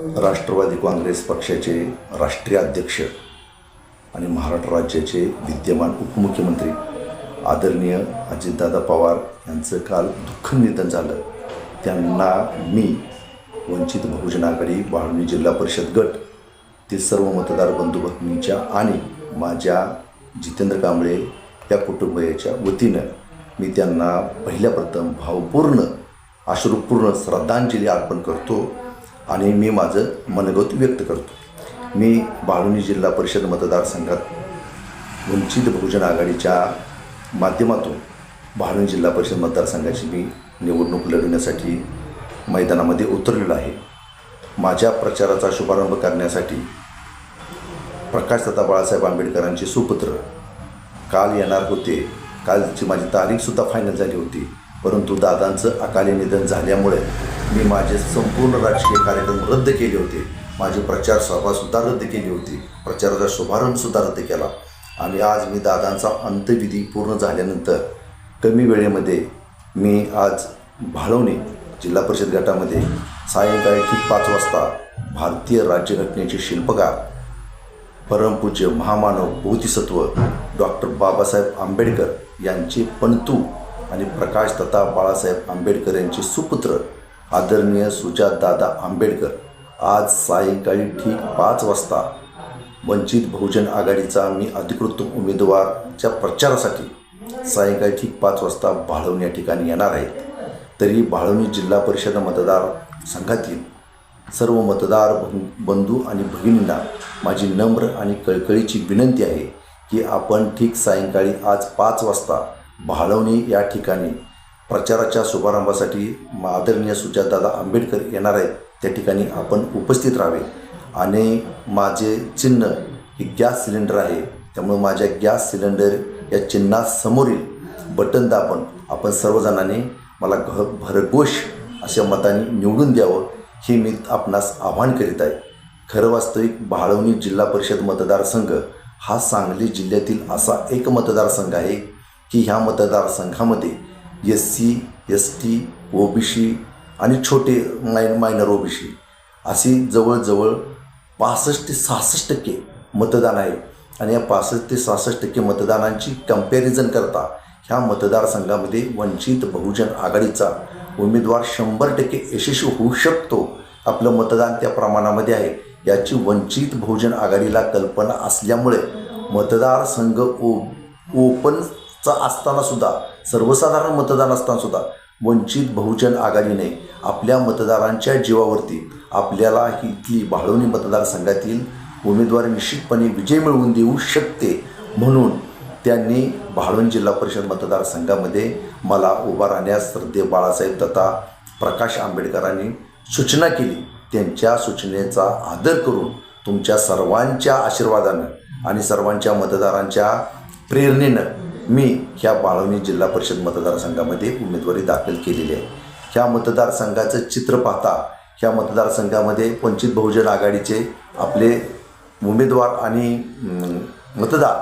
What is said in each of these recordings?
राष्ट्रवादी काँग्रेस पक्षाचे राष्ट्रीय अध्यक्ष आणि महाराष्ट्र राज्याचे विद्यमान उपमुख्यमंत्री आदरणीय अजितदादा पवार यांचं काल दुःख निधन झालं. त्यांना मी वंचित बहुजन आघाडी बाळवणी जिल्हा परिषद गट ते सर्व मतदार बंधू आणि माझ्या जितेंद्र कांबळे या कुटुंबियाच्या वतीनं मी त्यांना पहिल्या प्रथम भावपूर्ण अश्रुपूर्ण श्रद्धांजली अर्पण करतो. आणि मी माझं मनगत व्यक्त करतो. मी बाळुणी जिल्हा परिषद मतदारसंघात वंचित बहुजन आघाडीच्या माध्यमातून बाळुणी जिल्हा परिषद मतदारसंघाची मी निवडणूक लढवण्यासाठी मैदानामध्ये उतरलेलो आहे. माझ्या प्रचाराचा शुभारंभ करण्यासाठी प्रकाशदादा बाळासाहेब आंबेडकरांचे सुपुत्र काल येणार होते. कालची माझी तारीखसुद्धा फायनल झाली होती. परंतु दादांचं अकाली निधन झाल्यामुळे मी माझे संपूर्ण राजकीय कार्यक्रम रद्द केले होते. माझी प्रचार सभासुद्धा रद्द केली होती. प्रचाराचा शुभारंभसुद्धा रद्द केला. आणि आज मी दादांचा अंत्यविधी पूर्ण झाल्यानंतर कमी वेळेमध्ये मी आज भाळवणे जिल्हा परिषद गटामध्ये सायंकाळी ठीक पाच वाजता भारतीय राज्यघटनेचे शिल्पकार परमपूज्य महामानव बोधिसत्व डॉक्टर बाबासाहेब आंबेडकर यांचे पणतू आणि प्रकाश दत्ता बाळासाहेब आंबेडकर यांचे सुपुत्र आदरणीय सुजातदादा आंबेडकर आज सायंकाळी ठीक पाच वाजता वंचित बहुजन आघाडीचा मी अधिकृत उमेदवारच्या प्रचारासाठी सायंकाळी ठीक पाच वाजता भाळवणी या ठिकाणी येणार आहेत तरी भाळवणी जिल्हा परिषद मतदार संघातील सर्व मतदार बंधू आणि भगिनींना माझी नम्र आणि कळकळीची विनंती आहे की आपण ठीक सायंकाळी आज पाच वाजता भाळवणी या ठिकाणी प्रचाराच्या शुभारंभासाठी आदरणीय सुजातदादा आंबेडकर येणार आहेत. त्या ठिकाणी आपण उपस्थित राहावे. आणि माझे चिन्ह हे गॅस सिलेंडर आहे. त्यामुळे माझ्या गॅस सिलेंडर या चिन्हासमोरील बटन दाबून आपण सर्वजणांनी मला घ भरघोष अशा मताने निवडून द्यावं हे मी आपणास आव्हान करीत आहे. खरं वास्तविक भाळवणी जिल्हा परिषद मतदारसंघ हा सांगली जिल्ह्यातील असा एक मतदारसंघ आहे की ह्या मतदारसंघामध्ये S C S T O B C आणि छोटे माय मायनर ओ बी सी अशी जवळजवळ पासष्ट ते सहासष्ट टक्के मतदान आहे. आणि या पासष्ट ते सहासष्ट टक्के मतदानांची कंपॅरिझन करता ह्या मतदारसंघामध्ये वंचित बहुजन आघाडीचा उमेदवार शंभर टक्के यशस्वी होऊ शकतो. आपलं मतदान त्या प्रमाणामध्ये आहे. याची वंचित बहुजन आघाडीला कल्पना असल्यामुळे मतदारसंघ ओ ओपनचा असतानासुद्धा सर्वसाधारण मतदान असतानासुद्धा वंचित बहुजन आघाडीने आपल्या मतदारांच्या जीवावरती आपल्याला ही इथली भाळवणी मतदारसंघातील उमेदवारी निश्चितपणे विजय मिळवून देऊ शकते म्हणून त्यांनी भाळवण जिल्हा परिषद मतदारसंघामध्ये मला उभा राहण्यास श्रद्धे बाळासाहेब तथा प्रकाश आंबेडकरांनी सूचना केली. त्यांच्या सूचनेचा आदर करून तुमच्या सर्वांच्या आशीर्वादानं आणि सर्वांच्या मतदारांच्या प्रेरणेनं मी ह्या बाळवणी जिल्हा परिषद मतदारसंघामध्ये उमेदवारी दाखल केलेली आहे. ह्या मतदारसंघाचं चित्र पाहता ह्या मतदारसंघामध्ये वंचित बहुजन आघाडीचे आपले उमेदवार आणि मतदार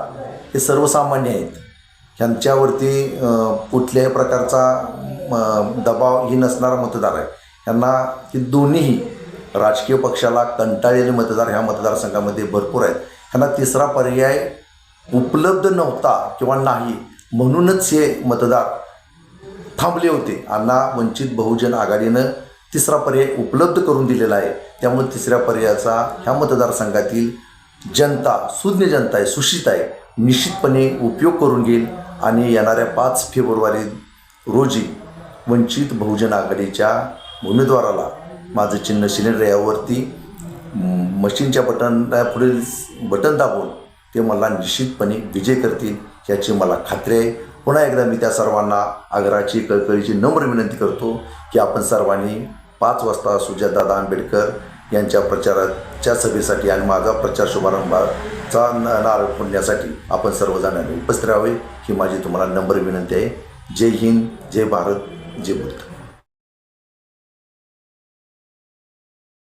हे सर्वसामान्य आहेत. ह्यांच्यावरती कुठल्याही प्रकारचा दबाव ही नसणारा मतदार आहे. ह्यांना हे दोन्हीही राजकीय पक्षाला कंटाळलेले मतदार ह्या मतदारसंघामध्ये भरपूर आहेत. ह्यांना तिसरा पर्याय उपलब्ध नव्हता किंवा नाही म्हणूनच हे मतदार थांबले होते. अण्णा वंचित बहुजन आघाडीनं तिसरा पर्याय उपलब्ध करून दिलेला आहे. त्यामुळे तिसऱ्या पर्यायाचा ह्या मतदारसंघातील जनता सुज्ञ जनता आहे सुशित आहे निश्चितपणे उपयोग करून घेईल आणि येणाऱ्या पाच फेब्रुवारी रोजी वंचित बहुजन आघाडीच्या उमेदवाराला माझं चिन्ह सिलेंडर यावरती मशीनच्या बटन पुढील बटन दाबून ते मला निश्चितपणे विजय करतील याची मला खात्री आहे. पुन्हा एकदा मी त्या सर्वांना आग्रहाची कळकळीची नम्र विनंती करतो की आपण सर्वांनी पाच वाजता सुजयदादा आंबेडकर यांच्या प्रचाराच्या सभेसाठी आणि माझा प्रचार शुभारंभाचा न- नारळ फोडण्यासाठी आपण सर्वजणांनी उपस्थित राहावे ही माझी तुम्हाला नम्र विनंती आहे. जय हिंद जय भारत जय बुद्ध.